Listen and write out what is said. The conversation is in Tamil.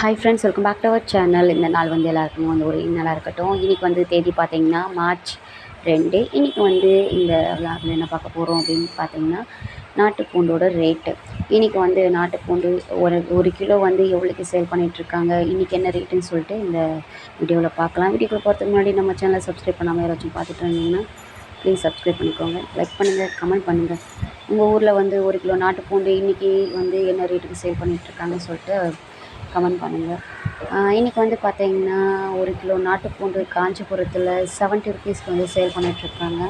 Hi friends welcome back to our channel இந்த நாள் வந்து எல்லாருக்கும் வந்து ஒரு இன்னலாக இருக்கட்டும். இன்றைக்கி வந்து தேதி பார்த்தீங்கன்னா மார்ச் ரெண்டு. இன்றைக்கி வந்து இந்த விளாகில் என்ன பார்க்க போகிறோம் அப்படின்னு பார்த்தீங்கன்னா நாட்டுப்பூண்டோட ரேட்டு இன்றைக்கி வந்து நாட்டுப்பூண்டு ஒரு ஒரு கிலோ வந்து எவ்வளோக்கு சேல் பண்ணிகிட்ருக்காங்க இன்றைக்கி என்ன ரேட்டுன்னு சொல்லிட்டு இந்த வீடியோவில் பார்க்கலாம். வீடியோக்குள்ள போகிறதுக்கு முன்னாடி நம்ம சேனலை சப்ஸ்கிரைப் பண்ணாமல் யாராச்சும் பார்த்துட்டு இருந்தீங்கன்னா ப்ளீஸ் சப்ஸ்கிரைப் பண்ணிக்கோங்க. லைக் பண்ணுங்கள் கமெண்ட் பண்ணுங்கள் உங்கள் ஊரில் வந்து ஒரு கிலோ நாட்டுப்பூண்டு இன்றைக்கி வந்து என்ன ரேட்டுக்கு சேல் பண்ணிகிட்ருக்காங்கன்னு சொல்லிட்டு கமெண்ட் பண்ணுங்கள் இன்றைக்கி வந்து பார்த்தீங்கன்னா ஒரு கிலோ நாட்டுப்பூண்டு காஞ்சிபுரத்தில் செவன்ட்டி ருபீஸ்க்கு வந்து சேல் பண்ணிகிட்ருக்காங்க